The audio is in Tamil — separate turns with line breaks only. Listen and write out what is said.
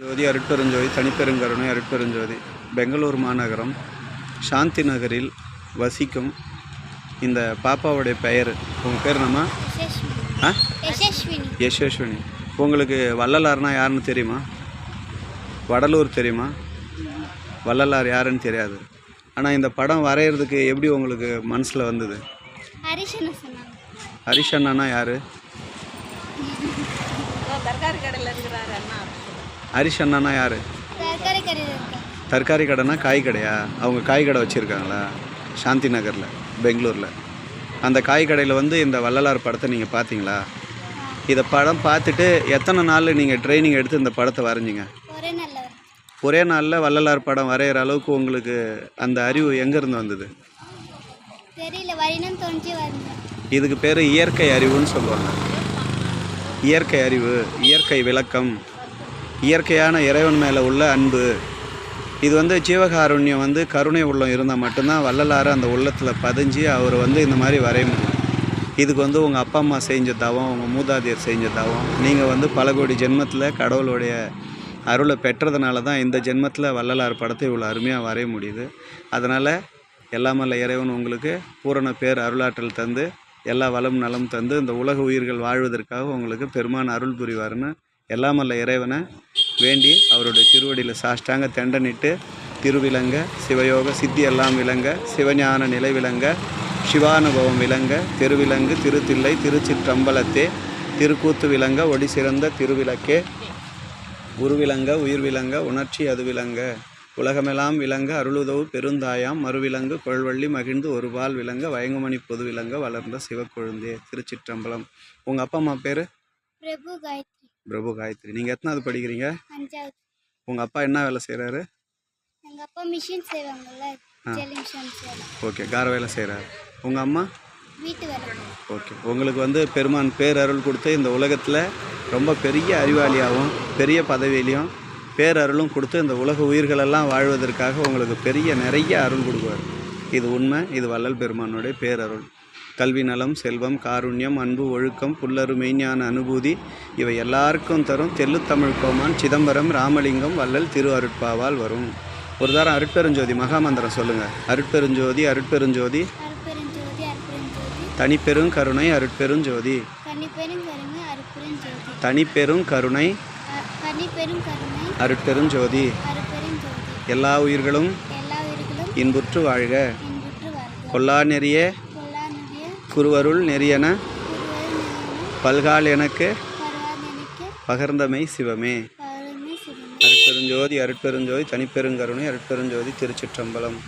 ஜோதி அருட்பெருஞ்சோதி தனிப்பெருங்கருணை அருட்பெருஞ்சோதி. பெங்களூர் மாநகரம் சாந்தி நகரில் வசிக்கும் இந்த பாப்பாவுடைய பெயர் உங்கள் பேர் நம்ம
யசஸ்வினி.
ஆ?
யசஸ்வினி.
உங்களுக்கு வள்ளலார்னா யாருன்னு தெரியுமா? வடலூர் தெரியுமா? வள்ளலார் யாருன்னு தெரியாது. ஆனால் இந்த படம் வரைகிறதுக்கு எப்படி உங்களுக்கு மனசில் வந்தது? ஹரிஷ் அண்ணானா யார்?
தர்காரி கடையில் இருக்கிறாரு அண்ணா.
ஹரிஷ் அண்ணானா யார்?
தரகாரி
கடைனா காய் கடையா? அவங்க காய் கடை வச்சுருக்காங்களா? சாந்தி நகரில் பெங்களூரில். அந்த காய் கடையில் வந்து இந்த வள்ளலார் படத்தை நீங்கள் பார்த்தீங்களா? இதை படம் பார்த்துட்டு எத்தனை நாளில் நீங்கள் ட்ரைனிங் எடுத்து இந்த படத்தை வரைஞ்சிங்க?
ஒரே
நாளில் வள்ளலார் படம் வரைகிற அளவுக்கு உங்களுக்கு அந்த அறிவு எங்கேருந்து வந்தது? இதுக்கு பேர் இயற்கை அறிவுன்னு சொல்லுவாங்க. இயற்கை அறிவு இயற்கை விளக்கம். இயற்கையான இறைவன் மேலே உள்ள அன்பு. இது வந்து ஜீவகாருண்யம் வந்து கருணை உள்ளம் இருந்தால் மட்டும்தான் வள்ளலாறு அந்த உள்ளத்தில் பதிஞ்சு அவர் வந்து இந்த மாதிரி வரைய முடியும். இதுக்கு வந்து உங்கள் அப்பா அம்மா செஞ்ச தவம் உங்கள் மூதாதையர் செஞ்ச தவம். நீங்கள் வந்து பல கோடி ஜென்மத்தில் கடவுளுடைய அருளை பெற்றதுனால தான் இந்த ஜென்மத்தில் வள்ளலார் படத்தை இவ்வளோ அருமையாக வரைய முடியுது. அதனால் எல்லாமல்ல இறைவன் உங்களுக்கு பூரண பேர் அருளாற்றல் தந்து எல்லா வளம் நலம் தந்து இந்த உலக உயிர்கள் வாழ்வதற்காக உங்களுக்கு பெருமான் அருள் புரிவார்னு எல்லாமல்ல இறைவனை வேண்டி அவருடைய திருவடியில் சாஷ்டாங்க தெண்டனிட்டு திருவிலங்க சிவயோக சித்தி எல்லாம் விளங்க சிவஞான நிலை விளங்க சிவானுபவம் விளங்க திருவிலங்கு திருத்தில்லை திருச்சிற்றம்பலத்தே திருக்கூத்து விளங்க ஒடி சிறந்த திருவிளக்கே. உருவிலங்க உயிர் விளங்க உணர்ச்சி அது விளங்க உலகமெல்லாம் விளங்க அருளுதவு பெருந்தாயாம் மறுவிலங்கு கொள்வள்ளி மகிழ்ந்து ஒருபால் விளங்க வயங்குமணி பொது விளங்க வளர்ந்த சிவக்கொழுந்தே திருச்சிற்றம்பலம். உங்கள் அப்பா அம்மா பேர்?
பிரபு
பிரபு காயத்ரி. நீங்கள் எத்தனாவது படிக்கிறீங்க?
அஞ்சாவது.
உங்கள் அப்பா என்ன வேலை செய்கிறாரு
எங்கள் அப்பா மிஷின் செய்வாங்கல்ல
ஓகே கார வேலை. செய்கிறாரு உங்கள் அம்மா?
வீட்டு வேலை.
ஓகே உங்களுக்கு வந்து பெருமான் பேரருள் கொடுத்து இந்த உலகத்தில் ரொம்ப பெரிய அறிவாளியாகவும் பெரிய பதவியிலையும் பேரருளும் கொடுத்து இந்த உலக உயிர்களெல்லாம் வாழ்வதற்காக உங்களுக்கு பெரிய நிறைய அருள் கொடுக்குவார். இது உண்மை இது வள்ளல் பெருமானுடைய பேரருள். கல்வி நலம் செல்வம் காருண்யம் அன்பு ஒழுக்கம் புல்லரு மெய்ஞான அனுபூதி இவை எல்லாருக்கும் தரும் தெல்லுத்தமிழ் கோமான் சிதம்பரம் ராமலிங்கம் வள்ளல் திரு அருட்பாவால் வரும். ஒரு தரம் அருட்பெருஞ்சோதி மகாமந்திரம் சொல்லுங்கள் அருட்பெருஞ்சோதி அருட்பெருஞ்சோதி.
அருப்பெருஞ்சோதி
தனிப்பெருங்கருணை அருட்பெருஞ்சோதி. தனிப்பெரும் கருணை அருட்பெருஞ்சோதி. எல்லா உயிர்களும் இன்புற்று வாழ்க. கொல்லா நெறிய. குருவருள் நெறியன பல்கால் எனக்கு பகர்ந்தமை
சிவமே.
அருட்பெருஞ்சோதி அருட்பெருஞ்சோதி தனிப்பெருங்கருணை அருட்பெருஞ்சோதி திருச்சிற்றம்பலம்.